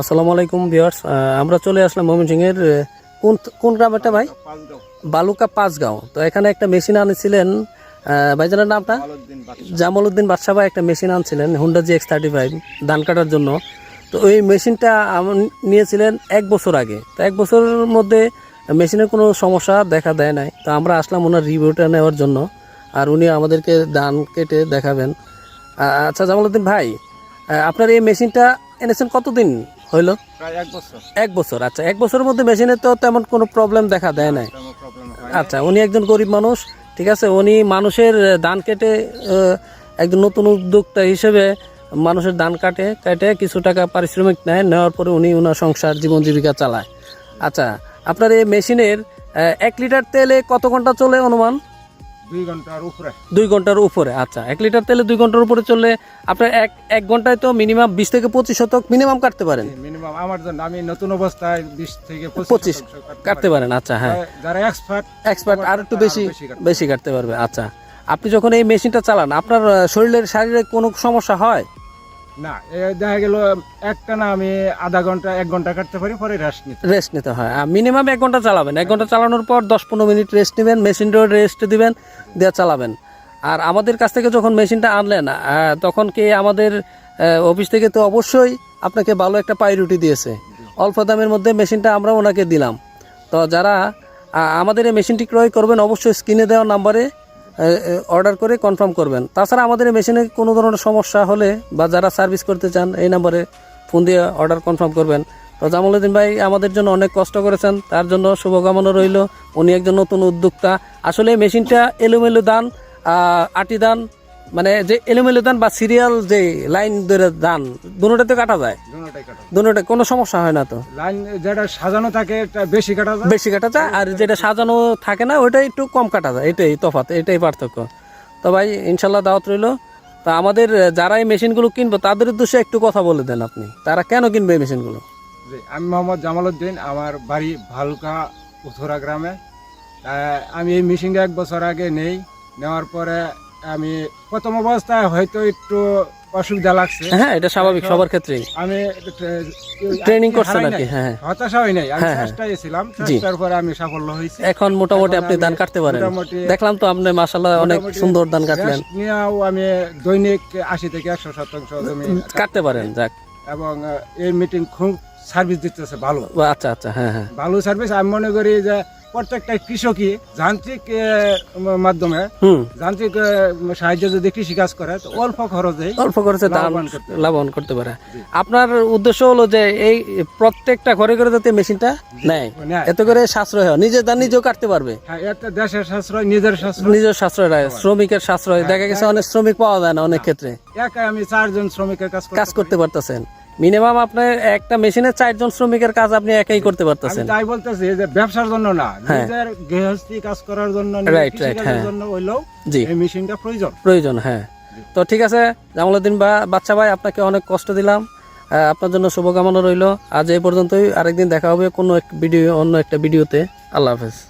আসসালামু আলাইকুম ভিউয়ার্স। আমরা চলে আসলাম ময়মনসিংহের কোন কোন গ্রাম এটা ভাই বালুকা পাঁচগাঁও। তো এখানে একটা মেশিন আনেছিলেন ভাইজানের নামটা? জামাল উদ্দিন বাদশাহ ভাই একটা machine আনছিলেন Honda G X thirty five ধান কাটার জন্য। তো ওই মেশিনটা নিয়েছিলেন এক বছর আগে। তো এক বছরের মধ্যে মেশিনের কোনো সমস্যা দেখা দেয় নাই। তো আমরা আসলাম ওনার রিভিউটা নেওয়ার জন্য আর উনি আমাদেরকে ধান কেটে দেখাবেন। আচ্ছা জামাল উদ্দিন ভাই আপনার এই মেশিনটা এনেছেন কতদিন? হইল? এক বছর। এক বছর আচ্ছা। এক বছরের মধ্যে মেশিনে তো তেমন কোনো প্রবলেম দেখা দেয় নাই। আচ্ছা উনি একজন গরিব মানুষ ঠিক আছে? উনি মানুষের ধান কেটে একজন নতুন উদ্যোক্তা হিসেবে মানুষের ধান কাটে কেটে কিছু টাকা পারিশ্রমিক নেয় নেওয়ার পরে উনি ওনার সংসার জীবন জীবিকা চালায়। আচ্ছা আপনার এই মেশিনের এক লিটার তেলে কত ঘণ্টা চলে অনুমান? দুই ঘণ্টার উপরে। দুই ঘণ্টার উপরে আচ্ছা। এক লিটার তেলে দুই ঘণ্টার উপরে চললে আপনার এক এক ঘন্টায় তো মিনিমাম বিশ থেকে পঁচিশ শতক মিনিমাম কাটতে পারেন। মিনিমাম আমার জন্য আমি নতুন অবস্থায় বিশ থেকে পঁচিশ কাটতে পারেন আচ্ছা হ্যাঁ। যারা এক্সপার্ট এক্সপার্ট আর একটু বেশি বেশি কাটতে পারবে আচ্ছা। আপনি যখন এই মেশিনটা চালান আপনার শরীরের শারীরিক কোনো সমস্যা হয়? না দেখা গেল একটা না আমি আধা ঘণ্টা, এক ঘণ্টা কাটতে পারি, পরে রেস্ট নিতে রেস্ট নিতে হয়। মিনিমাম এক ঘণ্টা চালাবেন। এক ঘণ্টা চালানোর পর দশ পনেরো মিনিট রেস্ট নেবেন মেশিনটাও রেস্ট দিবেন, দিয়ে চালাবেন। আর আমাদের কাছ থেকে যখন মেশিনটা আনলেন তখন কি আমাদের অফিস থেকে তো অবশ্যই আপনাকে ভালো একটা পাইরুটি দিয়েছে। অল্প দামের মধ্যে মেশিনটা আমরা ওনাকে দিলাম। তো যারা আমাদের এই মেশিনটি ক্রয় করবেন, অবশ্যই স্ক্রিনে দেওয়া নাম্বারে অর্ডার করে কনফার্ম করবেন। তাছাড়া আমাদের মেশিনে কোনো ধরনের সমস্যা হলে বা যারা সার্ভিস করতে চান, এই নাম্বারে ফোন দিয়ে অর্ডার কনফার্ম করবেন। তো জামালুদ্দিন ভাই আমাদের জন্য অনেক কষ্ট করেছেন, তার জন্য শুভকামনা রইল। উনি একজন নতুন উদ্যোক্তা। আসলে মেশিনটা এলোমেলো দান আটি দান মানে যে এলোমেলো দান বা সিরিয়াল যে লাইন ধরে দান দুটোতে কাটা যায়? দুটাই কোনো সমস্যা হয় না তো? লাইন যেটা সাজানো থাকে এটা বেশি কাটা যায়। বেশি কাটা যায় আর যেটা সাজানো থাকে না ওইটা একটু কম কাটা যায়। এটাই তফাৎ এটাই পার্থক্য। তো ভাই ইনশাল্লাহ দাওয়াত রইল। তা আমাদের যারা এই মেশিনগুলো কিনবো তাদের উদ্দেশ্যে একটু কথা বলে দেন আপনি। তারা কেন কিনবে এই মেশিনগুলো? আমি মোহাম্মদ জামালউদ্দিন আমার বাড়ি ভালুকা উথরা গ্রামে। আমি এই মেশিনটা এক বছর আগে নেই নেওয়ার পরে আমি প্রথম অবস্থায় হয়তো একটু অসুবিধা লাগছে। হ্যাঁ এটা স্বাভাবিক সবার ক্ষেত্রেই। আমি ট্রেনিং করছেন আর কি হ্যাঁ হতাশা হয় নাই। আমি হ্যাঁ, হ্যাঁ। চেষ্টায় ছিলাম চেষ্টার পরে আমি সাফল্য হয়েছি। এখন মোটামুটি আপনি ধান কাটতে পারেন। দেখলাম তো আপনি মাসাল্লাহ অনেক সুন্দর ধান কাটলেন। নিয়েও আমি দৈনিক আশি থেকে একশো শতাংশ জমি কাটতে পারেন যাক। এবং এই মিটিং খুব সার্ভিস দিতেছে ভালো। আচ্ছা আচ্ছা হ্যাঁ হ্যাঁ। ভালো সার্ভিস আমি মনে করি যে প্রত্যেকটা কৃষকই যান্ত্রিক মাধ্যমে যান্ত্রিক সাহায্যে যদি কৃষি কাজ করে তো অল্প খরচেই অল্প খরচে লাভবান করতে পারে। আপনার উদ্দেশ্য হলো যে এই প্রত্যেকটা ঘরে ঘরে যাতে মেশিনটা নেয়। এতে করে সাশ্রয় হয়। নিজের ধান নিজেও কাটতে পারবে। হ্যাঁ দেশের সাশ্রয় নিজের সাশ্রয়। নিজের সাশ্রয় হয়। শ্রমিকের সাশ্রয়। দেখা গেছে অনেক শ্রমিক পাওয়া যায় না অনেক ক্ষেত্রে। একাই আমি চারজন শ্রমিকের কাজ কাজ করতে পারতেছেন। মিনিমাম আপনার একটা মেশিনে চারজন শ্রমিকের কাজ আপনি একাই করতে পারতেছেন। তাই বলতেছি যে ব্যবসার জন্য না হ্যাঁ। নিজের গৃহস্থী কাজ করার জন্য right, কাজের হ্যাঁ। জন্য জি। এই মেশিনটা প্রয়োজন। প্রয়োজন হ্যাঁ। তো ঠিক আছে জামালউদ্দিন বা বাচ্চা ভাই আপনাকে অনেক কষ্ট দিলাম। আপনার জন্য শুভকামনা রইল। আজ এই পর্যন্তই। আরেকদিন দেখা হবে কোনো এক ভিডিও অন্য একটা ভিডিওতে। আল্লাহ হাফেজ।